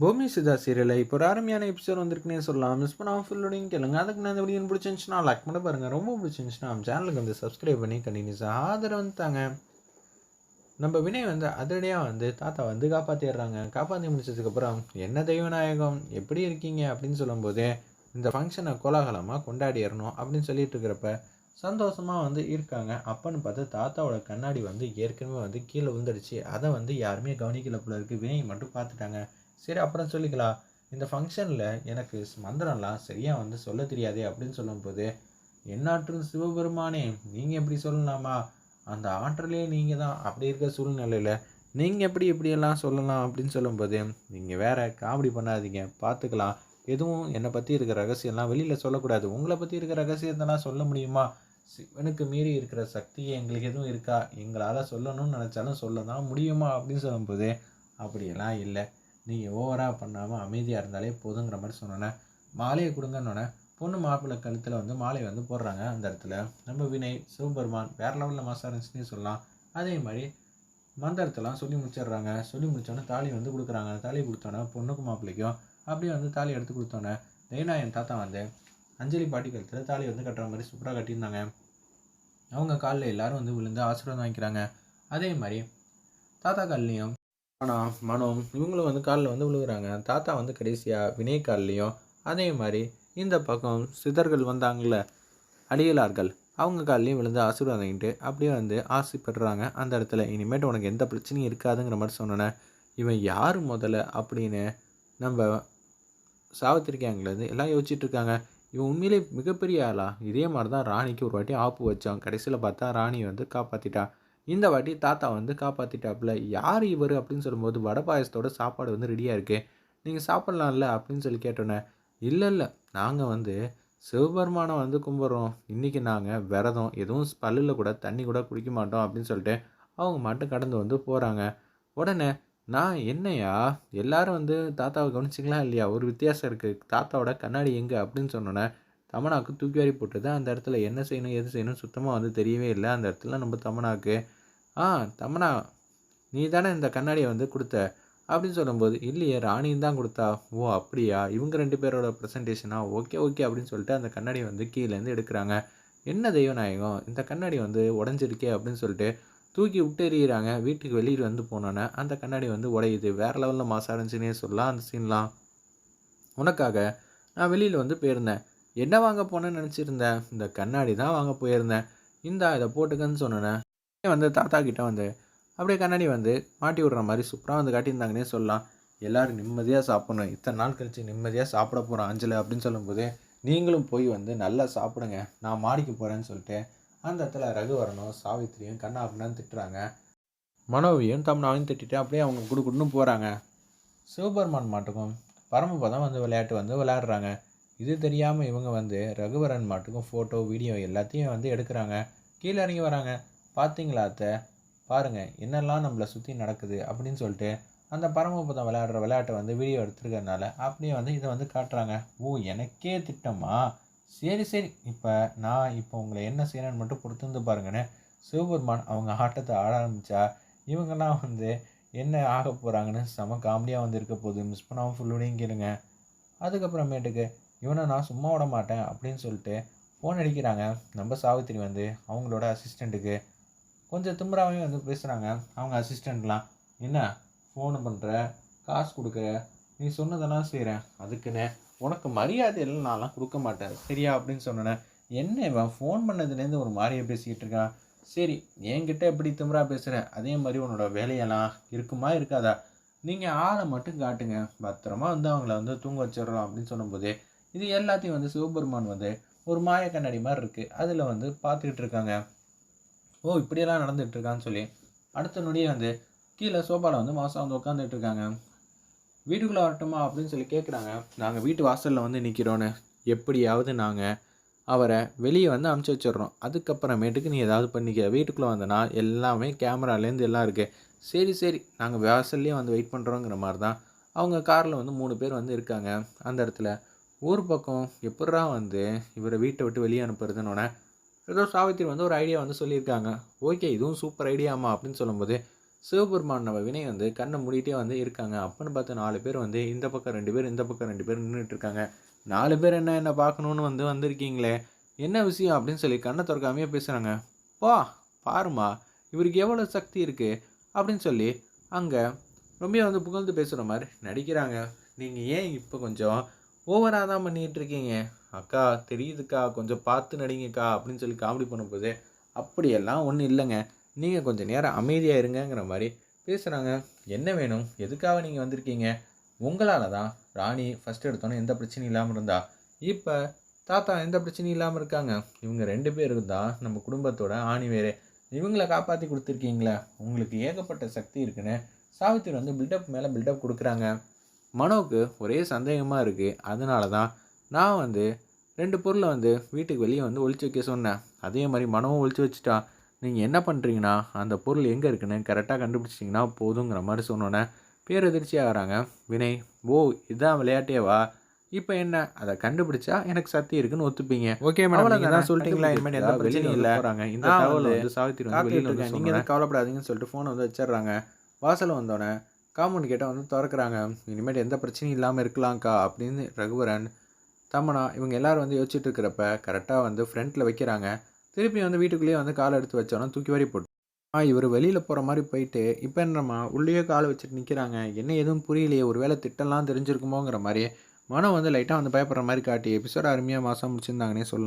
பூமி சிதா சீரியலில் இப்போ ஒரு அருமையான எபிசோட் வந்திருக்குனே சொல்லலாம். மிஸ் பண்ணாமல் ஃபுல்லோடையும் கேளுங்க. அதுக்கு நான் இந்த வீடியோ பிடிச்சிருந்துச்சுன்னா லைக் பண்ண பாருங்கள் ரொம்ப பிடிச்சிருந்துச்சுன்னா நம்ம சேனலுக்கு வந்து சப்ஸ்கிரைப் பண்ணி கண்டினியூஸாக ஆதரவு வந்துட்டாங்க நம்ம வினய் வந்து அதிரடியாக வந்து தாத்தா வந்து காப்பாற்றிடுறாங்க காப்பாற்றி முடிச்சதுக்கப்புறம் என்ன தெய்வநாயகம்? எப்படி இருக்கீங்க? அப்படின்னு சொல்லும்போது இந்த ஃபங்க்ஷனை கோலாகலமாக கொண்டாடிடணும் அப்படின்னு சொல்லிட்டு இருக்கிறப்ப சந்தோஷமாக வந்து இருக்காங்க. அப்பன்னு பார்த்து தாத்தாவோட கண்ணாடி வந்து ஏற்கனவே வந்து கீழே விழுந்துடுச்சு. அதை வந்து யாருமே கவனிக்கல போல இருக்குது வினய் மட்டும் பார்த்துட்டாங்க. சரி அப்புறம் சொல்லிக்கலாம். இந்த ஃபங்க்ஷனில் எனக்கு மந்திரம்லாம் சரியாக வந்து சொல்ல தெரியாதே அப்படின்னு சொல்லும்போது என்னாற்றும் சிவபெருமானே நீங்கள் எப்படி சொல்லலாமா? அந்த ஆற்றலே நீங்கள் தான் அப்படி இருக்க சூழ்நிலையில் நீங்கள் எப்படி இப்படியெல்லாம் சொல்லலாம் அப்படின்னு சொல்லும்போது நீங்கள் வேற காமெடி பண்ணாதீங்க. பார்த்துக்கலாம். எதுவும் என்னை பற்றி இருக்கிற ரகசியம்லாம் வெளியில் சொல்லக்கூடாது. உங்களை பற்றி இருக்கிற ரகசியத்தெல்லாம் சொல்ல முடியுமா? சிவனுக்கு மீறி இருக்கிற சக்தி எங்களுக்கு எதுவும் இருக்கா? எங்களால் சொல்லணும்னு நினச்சாலும் சொல்ல தான் முடியுமா? அப்படின்னு சொல்லும்போது அப்படியெல்லாம் இல்லை. நீங்கள் ஓவராக பண்ணாமல் அமைதியாக இருந்தாலே போதுங்கிற மாதிரி சொன்னோன்னே மாலையை கொடுங்கன்னொன்னே பொண்ணு மாப்பிள்ளை கழுத்தில் வந்து மாலை வந்து போடுறாங்க அந்த இடத்துல. நம்ம வினய் சிவபெருமான் வேறு லெவலில் மாசாக இருந்துச்சுன்னு சொல்லலாம். அதே மாதிரி மந்திரத்தெல்லாம் சொல்லி முடிச்சிடுறாங்க. சொல்லி முடித்தோன்னே தாலி வந்து கொடுக்குறாங்க. தாலி கொடுத்தோன்னே பொண்ணுக்கும் மாப்பிள்ளைக்கும் அப்படியே வந்து தாலி எடுத்து கொடுத்தோன்னே தெய்னா என் தாத்தா வந்து அஞ்சலி பாட்டி கழுத்தில் தாலி வந்து கட்டுற மாதிரி சூப்பராக கட்டியிருந்தாங்க. அவங்க காலில் எல்லாரும் வந்து விழுந்து ஆசீர்வாதம் வாங்கிக்கிறாங்க. அதே மாதிரி தாத்தா கால்லையும் ஆனால் மனம் இவங்களும் வந்து காலில் வந்து விழுகுறாங்க. தாத்தா வந்து கடைசியாக வினய் கால்லையும் அதே மாதிரி இந்த பக்கம் சிதர்கள் வந்தாங்கள்ல அடியலார்கள் அவங்க கால்லையும் விழுந்து ஆசீர்வாதம் வாங்கிட்டு அப்படியே வந்து ஆசைப்படுறாங்க அந்த இடத்துல இனிமேட்டு உனக்கு எந்த பிரச்சனையும் இருக்காதுங்கிற மாதிரி சொன்னோன்னே இவன் யார் முதல்ல அப்படின்னு நம்ம சாவித்திரிக்காங்களேருந்து எல்லாம் யோசிச்சுட்டு இருக்காங்க. இவன் உண்மையிலே மிகப்பெரிய ஆளா? இதே மாதிரி தான் ராணிக்கு ஒரு வாட்டி ஆப்பு வச்சான். கடைசியில் பார்த்தா ராணி வந்து காப்பாற்றிட்டான் இந்த வாட்டி தாத்தா வந்து காப்பாற்றிட்டாப்புல யார் இவர் அப்படின்னு சொல்லும்போது வடை பாயசத்தோட சாப்பாடு வந்து ரெடியாக இருக்கு. நீங்கள் சாப்பிட்லாம்ல அப்படின்னு சொல்லி கேட்டோன்னே இல்லை இல்லை. நாங்கள் வந்து சிவபெருமானை வந்து கும்பிட்றோம். இன்றைக்கி நாங்கள் விரதம். எதுவும் பல்லில் கூட தண்ணி கூட குடிக்க மாட்டோம். அப்படின்னு சொல்லிட்டு அவங்க மட்டும் கடந்து வந்து போகிறாங்க உடனே நான் என்னையா? எல்லாரும் வந்து தாத்தாவை கவனிச்சிங்களா இல்லையா? ஒரு வித்தியாசம் இருக்குது தாத்தாவோட கண்ணாடி எங்கே? அப்படின்னு சொன்னோன்னே தமனாக்கு தூக்கி வாரி போட்டுதான் அந்த இடத்துல என்ன செய்யணும் எது செய்யணும் சுத்தமாக வந்து தெரியவே இல்லை. அந்த இடத்துல நம்ம தமனாக்கு ஆ தமனா நீ தானே இந்த கண்ணாடியை வந்து கொடுத்த? அப்படின்னு சொல்லும்போது இல்லையே ராணியும் தான் கொடுத்தா? ஓ அப்படியா? இவங்க ரெண்டு பேரோட ப்ரெசன்டேஷனா ஓகே ஓகே அப்படின்னு சொல்லிட்டு அந்த கண்ணாடியை வந்து கீழேருந்து எடுக்கிறாங்க. என்ன தெய்வநாயகம்? இந்த கண்ணாடி வந்து உடஞ்சிருக்கே அப்படின்னு சொல்லிட்டு தூக்கி விட்டு எறிகிறாங்க வீட்டுக்கு வெளியில் வந்து போனோன்னே அந்த கண்ணாடி வந்து உடையுது. வேறு லெவலில் மாசா இருந்துச்சுன்னே சொல்லலாம் அந்த சீன்லாம் உனக்காக நான் வெளியில் வந்து போயிருந்தேன். என்ன வாங்க போனேன்னு நினச்சிருந்தேன். இந்த கண்ணாடி தான் வாங்க போயிருந்தேன். இந்தா இதை போட்டுக்கன்னு சொன்னேன் வந்து தாத்தா கிட்ட வந்து அப்படியே கண்ணாடி வந்து மாட்டி விடுற மாதிரி சூப்பராக வந்து காட்டியிருந்தாங்கன்னே சொல்லலாம். எல்லோரும் நிம்மதியாக சாப்பிடணும். இத்தனை நாள் கழிச்சு நிம்மதியாக சாப்பிட போகிறோம் அஞ்சலி அப்படின்னு சொல்லும்போது நீங்களும் போய் வந்து நல்லா சாப்பிடுங்க. நான் மாடிக்கு போகிறேன்னு சொல்லிட்டு அந்த இடத்துல ரகுவரனும் சாவித்திரியும் கண்ணா அப்படின்னு திட்டுறாங்க. மனோவியும் தம்னாவையும் திட்டிட்டு அப்படியே அவங்க குடு குடுன்னு போகிறாங்க சிவபெருமான் மாட்டுக்கும் பரமபதம் வந்து விளையாட்டு வந்து விளையாடுறாங்க. இது தெரியாமல் இவங்க வந்து ரகுவரன் மாட்டுக்கும் ஃபோட்டோ வீடியோ எல்லாத்தையும் வந்து எடுக்கிறாங்க. கீழே இறங்கி வராங்க. பார்த்தீங்களா அத்தை? பாருங்கள் என்னெல்லாம் நம்மளை சுற்றி நடக்குது அப்படின்னு சொல்லிட்டு அந்த பரமபதம் விளையாடுற விளையாட்டை வந்து வீடியோ எடுத்துருக்கறனால அப்படியே வந்து இதை வந்து காட்டுறாங்க. ஓ எனக்கே திட்டமா? சரி சரி. இப்போ நான் இப்போ உங்களை என்ன செய்யணும்னு மட்டும் பொறுத்திருந்து பாருங்கன்னு சிவபெருமான் அவங்க ஆட்டத்தை ஆட ஆரம்பித்தா இவங்கெல்லாம் வந்து என்ன ஆக போகிறாங்கன்னு செம காமெடியாக வந்து இருக்க போகுது. மிஸ் பண்ணாமல் ஃபுல்லோடையும் கேளுங்க. அதுக்கப்புறமேட்டுக்கு இவனை நான் சும்மா விட மாட்டேன் அப்படின்னு சொல்லிட்டு ஃபோன் அடிக்கிறாங்க. நம்ம சாவித்திரி வந்து அவங்களோட அசிஸ்டண்ட்டுக்கு கொஞ்சம் திமுறாவையும் வந்து பேசுகிறாங்க அவங்க அசிஸ்டண்ட்லாம் என்ன? ஃபோனு பண்ணுற காசு கொடுக்குற? நீ சொன்னதெல்லாம் செய்கிறேன் அதுக்குன்னு உனக்கு மரியாதை எல்லாம் நான்லாம் கொடுக்க மாட்டேன். சரியா? அப்படின்னு சொன்னேன் என்ன இவன் ஃபோன் பண்ணதுலேருந்து ஒரு மாதிரியை பேசிக்கிட்டு இருக்கான்? சரி என்கிட்ட எப்படி திமுறா பேசுகிறேன் அதே மாதிரி உன்னோட வேலையெல்லாம் இருக்குமா இருக்காதா? நீங்கள் ஆளை மட்டும் காட்டுங்க. பத்திரமா வந்து அவங்கள வந்து தூங்க வச்சிடுறோம் அப்படின்னு சொல்லும்போது இது எல்லாத்தையும் வந்து சிவபெருமான் வந்து ஒரு மாய கண்ணாடி மாதிரி இருக்குது அதில் வந்து பார்த்துக்கிட்டு இருக்காங்க. ஓ இப்படியெல்லாம் நடந்துகிட்ருக்கான்னு சொல்லி. அடுத்த நொடியே வந்து கீழே சோஃபாவில் வந்து மாதம் வந்து உட்காந்துட்டு இருக்காங்க வீட்டுக்குள்ளே வரட்டுமா அப்படின்னு சொல்லி கேட்குறாங்க நாங்கள் வீட்டு வாசலில் வந்து நிற்கிறோன்னு எப்படியாவது நாங்கள் அவரை வெளியே வந்து அமுச்சு வச்சிடுறோம். அதுக்கப்புறமேட்டுக்கு நீ ஏதாவது பண்ணிக்க. வீட்டுக்குள்ளே வந்தனா எல்லாமே கேமராலேருந்து எல்லாம் இருக்குது சரி சரி. நாங்கள் வாசல்லையே வந்து வெயிட் பண்ணுறோங்கிற மாதிரி தான் அவங்க காரில் வந்து மூணு பேர் வந்து இருக்காங்க. அந்த இடத்துல ஊர் பக்கம் எப்பட்றா வந்து இவரை வீட்டை விட்டு வெளியே அனுப்புறதுன்னு ஏதோ சாவித்திரி வந்து ஒரு ஐடியா வந்து சொல்லியிருக்காங்க. ஓகே இதுவும் சூப்பர் ஐடியாமா அப்படின்னு சொல்லும்போது சிவபெருமான் நம்ம வினை வந்து கண்ணை மூடிட்டே வந்து இருக்காங்க. அப்பன்னு பார்த்து நாலு பேர் வந்து இந்த பக்கம் ரெண்டு பேர் இந்த பக்கம் ரெண்டு பேர் நின்றுட்டு இருக்காங்க. நாலு பேர் என்ன என்ன பார்க்கணுன்னு வந்து வந்திருக்கீங்களே? என்ன விஷயம் அப்படின்னு சொல்லி கண்ணை திறக்காமையே பேசுகிறாங்க பா பாருமா இவருக்கு எவ்வளோ சக்தி இருக்குது அப்படின்னு சொல்லி அங்கே ரொம்ப வந்து புகழ்ந்து பேசுகிற மாதிரி நடிக்கிறாங்க. நீங்கள் ஏன் இப்போ கொஞ்சம் ஓவராக தான் பண்ணிகிட்டு இருக்கீங்க? அக்கா தெரியுதுக்கா கொஞ்சம் பார்த்து நடிங்கக்கா அப்படின்னு சொல்லி காமெடி பண்ணும்போது அப்படியெல்லாம் ஒன்றும் இல்லைங்க. நீங்கள் கொஞ்சம் நேரம் அமைதியாக இருங்கங்கிற மாதிரி பேசுகிறாங்க என்ன வேணும்? எதுக்காக நீங்கள் வந்திருக்கீங்க? உங்களால் தான் ராணி ஃபஸ்ட் எடுத்தோன்னே எந்த பிரச்சனையும் இல்லாமல் இருந்தா? இப்போ தாத்தா எந்த பிரச்சனையும் இல்லாமல் இருக்காங்க. இவங்க ரெண்டு பேரும் தான் நம்ம குடும்பத்தோட ஆணி வேறு. இவங்கள காப்பாற்றி கொடுத்துருக்கீங்களே. உங்களுக்கு ஏகப்பட்ட சக்தி இருக்குன்னு சாவித்திரி வந்து பில்டப் மேலே பில்டப் கொடுக்குறாங்க. மனோவுக்கு ஒரே சந்தேகமாக இருக்குது அதனால தான் நான் வந்து ரெண்டு பொருளை வந்து வீட்டுக்கு வெளியே வந்து ஒளிச்சு வைக்க சொன்னேன். அதே மாதிரி மனமும் ஒளிச்சு வச்சுட்டா நீங்கள் என்ன பண்ணுறீங்கன்னா அந்த பொருள் எங்கே இருக்குன்னு கரெக்டாக கண்டுபிடிச்சிட்டிங்கன்னா போதுங்கிற மாதிரி சொன்னோன்னே பேரதிர்ச்சி ஆகிறாங்க. வினய் ஓ இதுதான் விளையாட்டேவா இப்போ என்ன? அதை கண்டுபிடிச்சா எனக்கு சக்தி இருக்குன்னு ஒத்துப்பீங்க. ஓகே. மேடம் தான் சொல்லிட்டீங்களா? இனிமேல் எந்த பிரச்சனையும் இல்லை. போறாங்க. இந்த தகவல் வந்து சாவித்திரி வந்து வெளியில காத்துட்டு வந்து இருக்கேன். நீங்க தான் கவலைப்படாதீங்கன்னு சொல்லிட்டு ஃபோனை வந்து வச்சிடுறாங்க. வாசல் வந்தோடனே காம்பவுண்ட் கேட்ட வந்து திறக்கிறாங்க. இனிமேல் எந்த பிரச்சனையும் இல்லாமல் இருக்கலாம்க்கா அப்படின்னு ரகுவரன் தமனா இவங்க எல்லாரும் வந்து யோசிச்சுட்டு இருக்கிறப்ப கரெக்டாக வந்து ஃப்ரண்ட்டில் வைக்கிறாங்க. திருப்பி வந்து வீட்டுக்குள்ளேயே வந்து காலை எடுத்து வச்சோன்னா தூக்கி வாரி போட்டு. ஆ இவர் வெளியில் போகிற மாதிரி போயிட்டு இப்போ என்னம்மா உள்ளேயே காலை வச்சுட்டு நிற்கிறாங்க என்ன எதுவும் புரியலையே ஒரு வேளை திட்டம்லாம் தெரிஞ்சிருக்குமோங்கிற மாதிரி மனம் வந்து லைட்டாக வந்து பயப்படுற மாதிரி காட்டி எபிசோட அருமையாக மாதம் முடிச்சிருந்தாங்கன்னே சொல்லலாம்.